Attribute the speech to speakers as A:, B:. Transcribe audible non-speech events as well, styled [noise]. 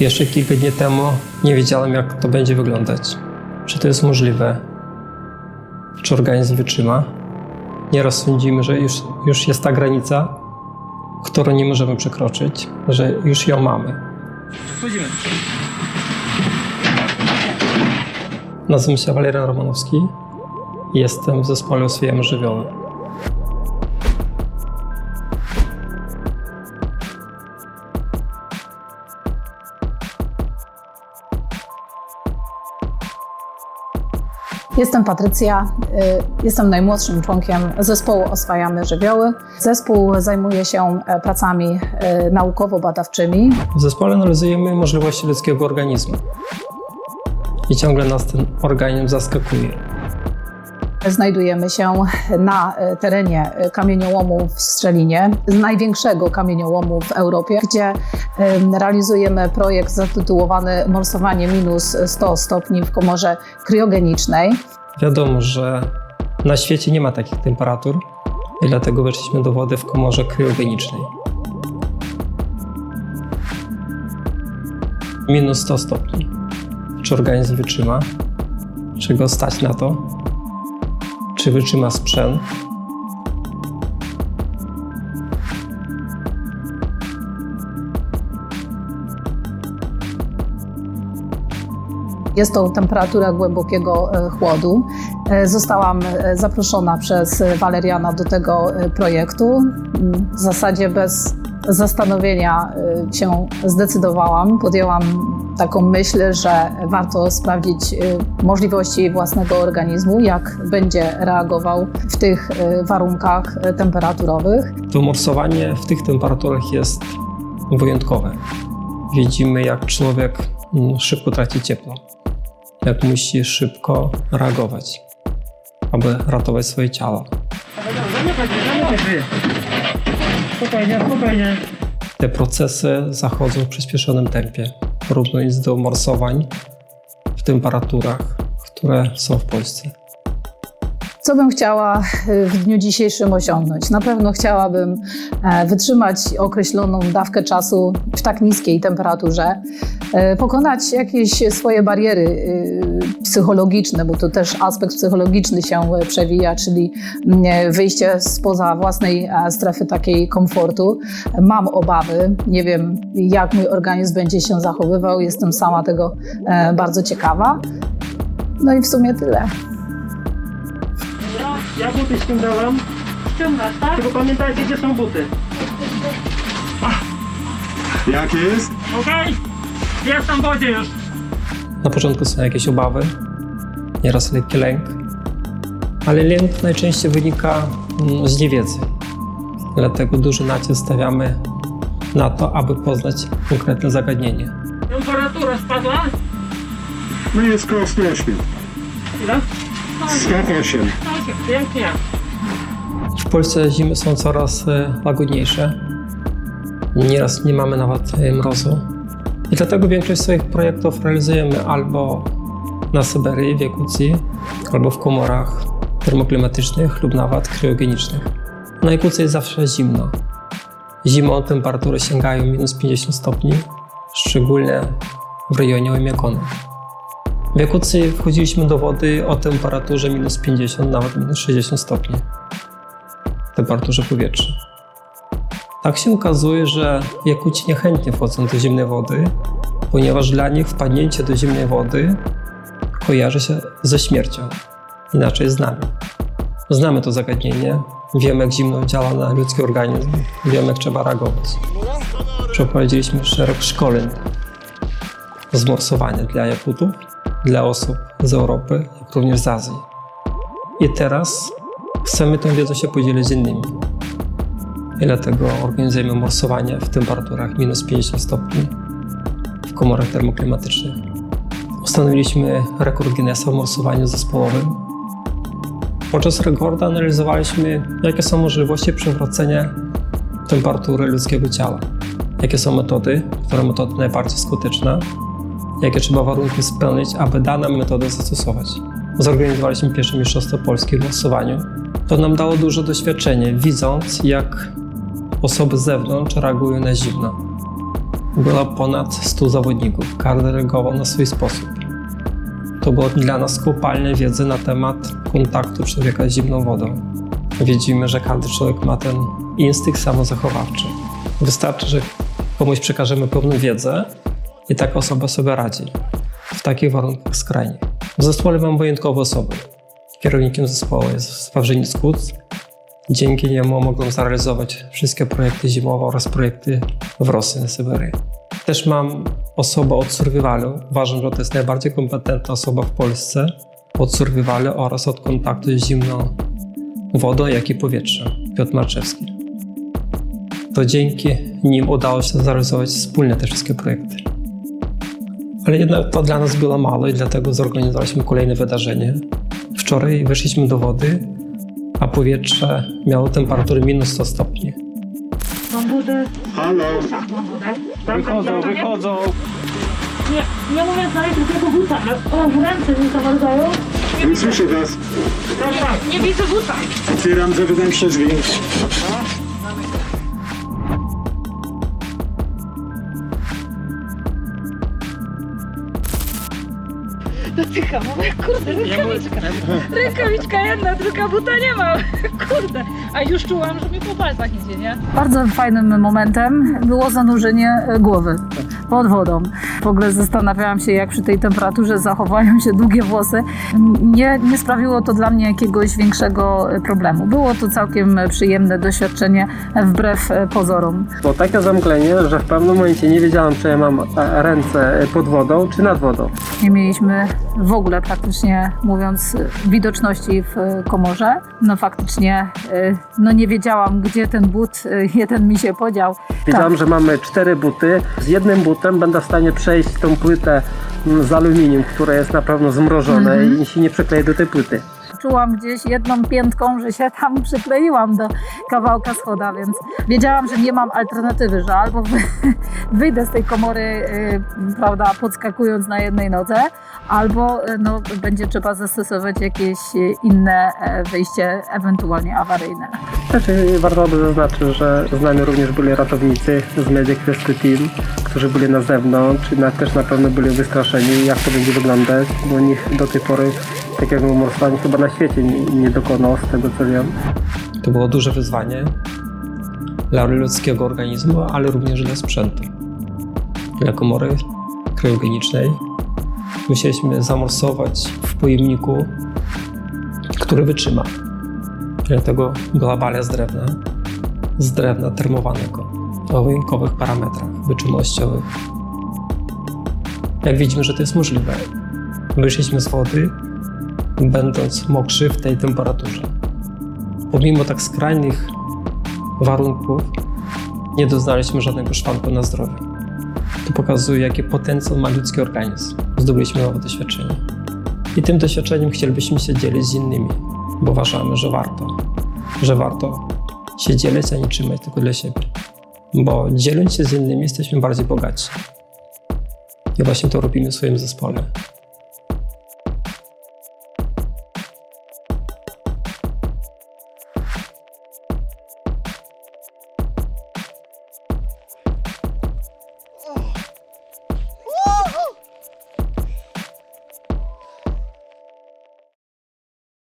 A: Jeszcze kilka dni temu nie wiedziałem, jak to będzie wyglądać. Czy to jest możliwe? Czy organizm wytrzyma? Nieraz sądzimy, że już, już jest ta granica, którą nie możemy przekroczyć, że już ją mamy.
B: Wchodzimy.
A: Nazywam się Walerian Romanowski i jestem w zespole Oswojemy Żywioły.
C: Jestem Patrycja, y, jestem najmłodszym członkiem zespołu Oswajamy Żywioły. Zespół zajmuje się e, pracami e, naukowo-badawczymi.
A: W zespole analizujemy możliwości ludzkiego organizmu. I ciągle nas ten organizm zaskakuje.
C: Znajdujemy się na e, terenie kamieniołomu w Strzelinie, największego kamieniołomu w Europie, gdzie em, realizujemy projekt zatytułowany Morsowanie minus 100 stopni w komorze kryogenicznej.
A: Wiadomo, że na świecie nie ma takich temperatur i dlatego weszliśmy do wody w komorze kryogenicznej. Minus 100 stopni. Czy organizm wytrzyma? Czy go stać na to? Czy wytrzyma sprzęt?
C: Jest to temperatura głębokiego e, chłodu. E, Zostałam e, zaproszona przez Waleriana do tego projektu. W zasadzie bez zastanowienia się zdecydowałam. Podjęłam taką myśl, że warto sprawdzić możliwości własnego organizmu, jak będzie reagował w tych warunkach temperaturowych.
A: To morsowanie w tych temperaturach jest wyjątkowe. Widzimy, jak człowiek mm, szybko traci ciepło, jak musi szybko reagować, aby ratować swoje ciało.
B: Spokojnie, spokojnie.
A: Te procesy zachodzą w przyspieszonym tempie, porównując do morsowań w temperaturach, które są w Polsce.
C: Co bym chciała y, w dniu dzisiejszym osiągnąć? Na pewno chciałabym e, wytrzymać określoną dawkę czasu w tak niskiej temperaturze, e, pokonać jakieś swoje bariery psychologiczne, bo to też aspekt psychologiczny się e, przewija, czyli mm, wyjście spoza własnej e, strefy takiej komfortu. Mam obawy, nie wiem jak mój organizm będzie się zachowywał, jestem sama tego e, bardzo ciekawa. No i w sumie tyle.
B: Ja buty ściągałem.
D: Ściągasz, tak?
B: Tylko pamiętajcie, gdzie są buty.
E: Jak jest?
B: Okej? Jestem w wodzie już.
A: Na początku są jakieś obawy, nieraz lekki lęk, ale lęk najczęściej wynika mm, z niewiedzy. Dlatego duży nacisk stawiamy na to, aby poznać konkretne zagadnienie.
B: Temperatura spadła.
E: No jest koło 108.
B: Ile?
E: 108.
B: Pięknie.
A: W Polsce zimy są coraz e, łagodniejsze. Nieraz nie mamy nawet e, mrozu. I dlatego większość swoich projektów realizujemy albo na Syberii, w Jakucji, albo w komorach termoklimatycznych lub nawet kryogenicznych. Na Jakucji jest zawsze zimno. Zimą temperatury sięgają minus 50 stopni, szczególnie w rejonie Oymyakonu. Jakucji wchodziliśmy do wody o temperaturze minus 50, nawet minus 60 stopni temperaturze powietrza. Tak się okazuje, że Jakuci niechętnie wchodzą do zimnej wody, ponieważ dla nich wpadnięcie do zimnej wody kojarzy się ze śmiercią, inaczej z nami. Znamy to zagadnienie, wiemy jak zimno działa na ludzki organizm, wiemy jak trzeba reagować. Przeprowadziliśmy szereg szkoleń z morsowania dla Jakutów, dla osób z Europy, jak również z Azji. I teraz chcemy tą wiedzą się podzielić z innymi. I dlatego organizujemy morsowanie w temperaturach minus 50 stopni w komorach termoklimatycznych. Ustanowiliśmy rekord Guinnessa w morsowaniu zespołowym. Podczas rekordu analizowaliśmy, jakie są możliwości przywrócenia temperatury ludzkiego ciała. Jakie są metody, które metody najbardziej skuteczne, jakie trzeba warunki spełnić, aby daną metodę zastosować. Zorganizowaliśmy pierwsze mistrzostwo Polski w morsowaniu. To nam dało duże doświadczenie, widząc jak osoby z zewnątrz reagują na zimno. Było ponad 100 zawodników, każdy reagował na swój sposób. To było dla nas kopalnia wiedzy na temat kontaktu człowieka z zimną wodą. Widzimy, że każdy człowiek ma ten instynkt samozachowawczy. Wystarczy, że komuś przekażemy pewną wiedzę i taka osoba sobie radzi w takich warunkach skrajnych. W zespole mam wyjątkowe osoby. Kierownikiem zespołu jest Wawrzyniec Kuc. Dzięki niemu mogłem zrealizować wszystkie projekty zimowe oraz projekty w Rosji na Syberii. Też mam osobę od survivalu. Uważam, że to jest najbardziej kompetentna osoba w Polsce od survivalu oraz od kontaktu z zimną wodą, jak i powietrzem. Piotr Marczewski. To dzięki nim udało się zrealizować wspólnie te wszystkie projekty. Ale jednak to dla nas było mało i dlatego zorganizowaliśmy kolejne wydarzenie. Wczoraj weszliśmy do wody, a powietrze miało temperaturę minus 100 stopni.
B: Mam budę.
E: Halo,
B: Mam budę.
A: Wychodzą, wychodzą.
B: Nie, nie na ręce, tylko buta. O, w ręce mi zamarzają.
E: nie słyszę was.
B: Proszę, nie widzę buta.
E: Otwieram zewnętrzne drzwi.
D: Dotykam, mówię, kurde, rękawiczka. Rękawiczka jedna, druga buta nie ma. [laughs] Kurde. A już czułam, że mi po palcach idzie, nie?
C: Bardzo fajnym momentem było zanurzenie e, głowy pod wodą. W ogóle zastanawiałam się, jak przy tej temperaturze zachowają się długie włosy. Nie, nie sprawiło to dla mnie jakiegoś większego e, problemu. Było to całkiem e, przyjemne doświadczenie e, wbrew pozorom.
F: Było takie zamglenie, że w pewnym momencie nie wiedziałem, czy ja mam ręce pod wodą, czy nad wodą.
C: Nie mieliśmy w ogóle praktycznie mówiąc widoczności w komorze. No faktycznie no nie wiedziałam, gdzie ten but jeden mi się podział.
F: Wiedziałem, że mamy cztery buty. Z jednym butem będę w stanie przejść tą płytę mm, z aluminium, które jest na pewno zmrożone i się nie przykleje do tej płyty.
C: Czułam gdzieś jedną piętką, że się tam przykleiłam do kawałka schoda, więc wiedziałam, że nie mam alternatywy, że albo wy- [laughs] wyjdę z tej komory, y, prawda, podskakując na jednej nodze, albo y, no, będzie trzeba zastosować jakieś inne e, wyjście, ewentualnie awaryjne.
F: Znaczy, warto by zaznaczyć, że z nami również byli ratownicy z Medic Rescue Team, którzy byli na zewnątrz i też na pewno byli wystraszeni, jak to będzie wyglądać, bo nikt do tej pory takiego morsowania chyba na świecie nie, nie dokonał, z tego co wiem.
A: To było duże wyzwanie dla ludzkiego organizmu, ale również dla sprzętu. Dla komory kryogenicznej musieliśmy zamorsować w pojemniku, który wytrzyma. Dlatego była balia z drewna, z drewna termowanego o wyjątkowych parametrach wytrzymałościowych. Jak widzimy, że to jest możliwe. Wyszliśmy z wody, będąc mokrzy w tej temperaturze pomimo tak skrajnych warunków, nie doznaliśmy żadnego szwanku na zdrowie. To pokazuje, jaki potencjał ma ludzki organizm. Zdobyliśmy nowe doświadczenie. I tym doświadczeniem chcielibyśmy się dzielić z innymi, bo uważamy, że warto. Że warto się dzielić, a nie trzymać tylko dla siebie. Bo dzieląc się z innymi, jesteśmy bardziej bogaci. I właśnie to robimy w swoim zespole.